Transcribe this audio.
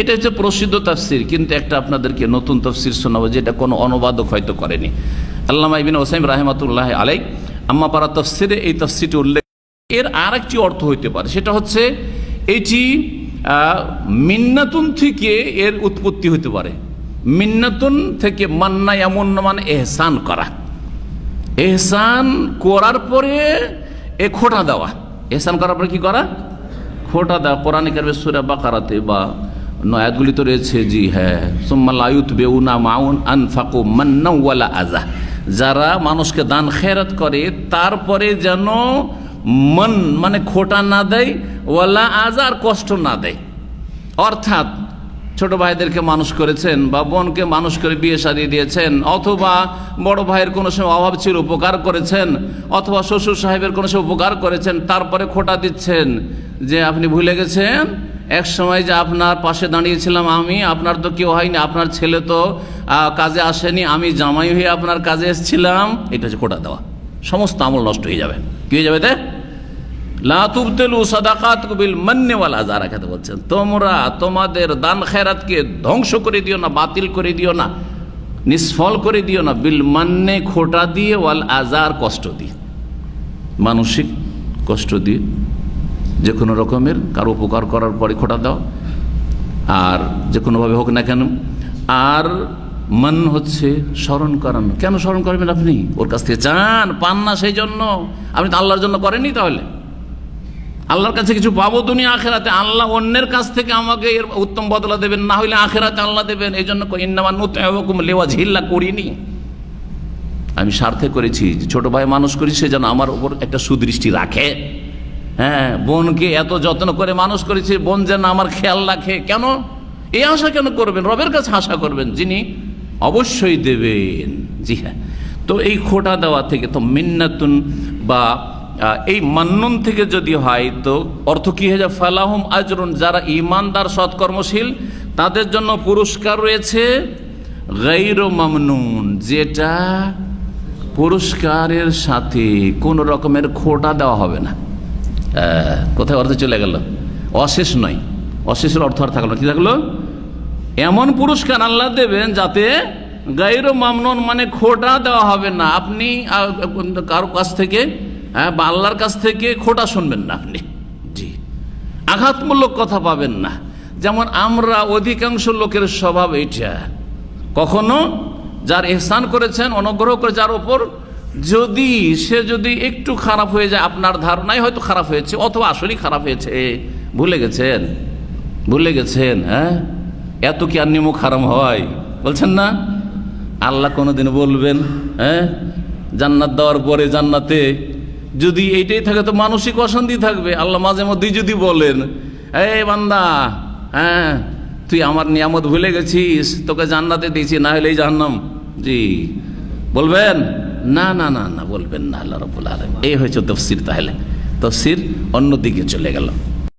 এটা হচ্ছে প্রসিদ্ধ তাফসির, কিন্তু একটা আপনাদেরকে নতুন তফসির শোনাবো যেটা কোনো অনুবাদক হয়তো করেনি। আল্লামা ইবিন ওসাইম রাহমাতুল্লাহ আলাই আম্মা পারা তফসিরে এই তফসিরটি উল্লেখ এর আর একটি অর্থ হইতে পারে, সেটা হচ্ছে এটি মিন্নাতুন থেকে এর উৎপত্তি হতে পারে। মিন্নাতুন থেকে মান্না এমন মানে এহসান করা। এহসান করার পরে এ খোটা দেওয়া। এহসান করার পরে কি করা? খোটা দেওয়া। কারবে সুরা বাকারাতে বা নয়াতগুলি তো রয়েছে জি হ্যাঁ সোম্মাল আয়ুত বেউনা মাউন আনফাকু মান্না ওয়ালা আজা যারা মানুষকে দান খেরাত করে তারপরে যেন মন মানে খোটা না দেয় ওয়ালা আজা আর কষ্ট না দেয় অর্থাৎ ছোট ভাইদেরকে মানুষ করেছেন বা বোনকে মানুষ করে বিয়ে সাজিয়ে দিয়েছেন অথবা বড় ভাইয়ের কোনো সময় অভাব ছিল উপকার করেছেন অথবা শ্বশুর সাহেবের কোনো সময় উপকার করেছেন তারপরে খোটা দিচ্ছেন যে আপনি ভুলে গেছেন এক সময় যে আপনার পাশে দাঁড়িয়েছিলাম আমি, আপনার তো কেউ হয়নি, আপনার ছেলে তো কাজে আসেনি, আমি জামাই হয়ে আপনার কাজে এসেছিলাম। এটা হচ্ছে খোটা দেওয়া। সমস্ত আমল নষ্ট হয়ে যাবে। কি হয়ে যাবে যারা খেতে বলছেন। তোমরা তোমাদের দান ধ্বংস করে দিও না, বাতিল করে দিও না, নিষ্ফল করে দিও না। বিল মান্যে খোটা দিয়ে, ওয়াল আজার কষ্ট দিয়ে। মানসিক কষ্ট দিয়ে। যে কোনো রকমের কারও উপকার করার পরে খোটা দাও। আর যে কোনোভাবে হোক না কেন। আর মন হচ্ছে স্মরণ করানো। কেন স্মরণ করবেন আপনি? ওর কাছ থেকে চান, পান না সেই জন্য। আপনি তো আল্লাহর জন্য করেননি তাহলে। আল্লাহর কাছে কিছু পাবো দুনিয়া আখেরাতে। আল্লাহ অন্যের কাছ থেকে আমাকে এর উত্তম বদলা দেবেন। না হইলে আখেরাতে আল্লাহ দেবেন। এই জন্য ইন্নামা নুতম লেওয়া ঝিল্লা করিনি। আমি স্বার্থে করেছি। ছোট ভাই মানুষ করি সে যেন আমার উপর একটা সুদৃষ্টি রাখে। হ্যাঁ বোনকে এত যত্ন করে মানুষ করেছি, বোন যেন আমার খেয়াল রাখে। কেন? এই আশা কেন করবেন? রবের কাছে আশা করবেন যিনি অবশ্যই দেবেন। জি হ্যাঁ। তো এই খোটা দেওয়া থেকে তো মিন্নাতুন বা এই মান্নন থেকে যদি হয় তো অর্থ কি হয়ে যায়? ফালাহুম আজরুন। যারা ইমানদার সৎকর্মশীল, তাদের জন্য পুরস্কার রয়েছে গৈর মামনুন। যেটা পুরস্কারের সাথে কোনো রকমের খোটা দেওয়া হবে না। কোথায় অর্থ চলে গেল? অশেষ নয়। অশেষের অর্থ আর থাকল কি থাকল? এমন পুরস্কার আল্লাহ দেবেন যাতে গাইর মামনন মানে খোটা দেওয়া হবে না। আপনি কারও কাছ থেকে হ্যাঁ বা আল্লাহর কাছ থেকে খোটা শুনবেন না আপনি। জি। আঘাতমূলক কথা পাবেন না। যেমন আমরা অধিকাংশ লোকের স্বভাব এইটা। কখনো যার এহসান করেছেন, অনুগ্রহ করে যার ওপর যদি সে যদি একটু খারাপ হয়ে যায়, আপনার ধারণায় হয়তো খারাপ হয়েছে, অথবা আসলেই খারাপ হয়েছে। ভুলে গেছেন? ভুলে গেছেন হ্যাঁ? এত কি আর নিমুখ হারাম হয়? বলছেন না? আল্লাহ কোনোদিন বলবেন হ্যাঁ? জান্নাত দেওয়ার পরে জান্নাতে যদি এইটাই থাকে তো মানসিক অশান্তি থাকবে। আল্লাহ মাঝে মধ্যেই যদি বলেন এই বান্দা হ্যাঁ তুই আমার নিয়ামত ভুলে গেছিস, তোকে জান্নাতে দিয়েছি, না হলেই জাহান্নাম। জি। বলবেন? না না না না, বলবেন না, আল্লাহ রবুল আলম এই হয়েছে তফসির তাহলে। তফসির অন্যদিকে চলে গেল।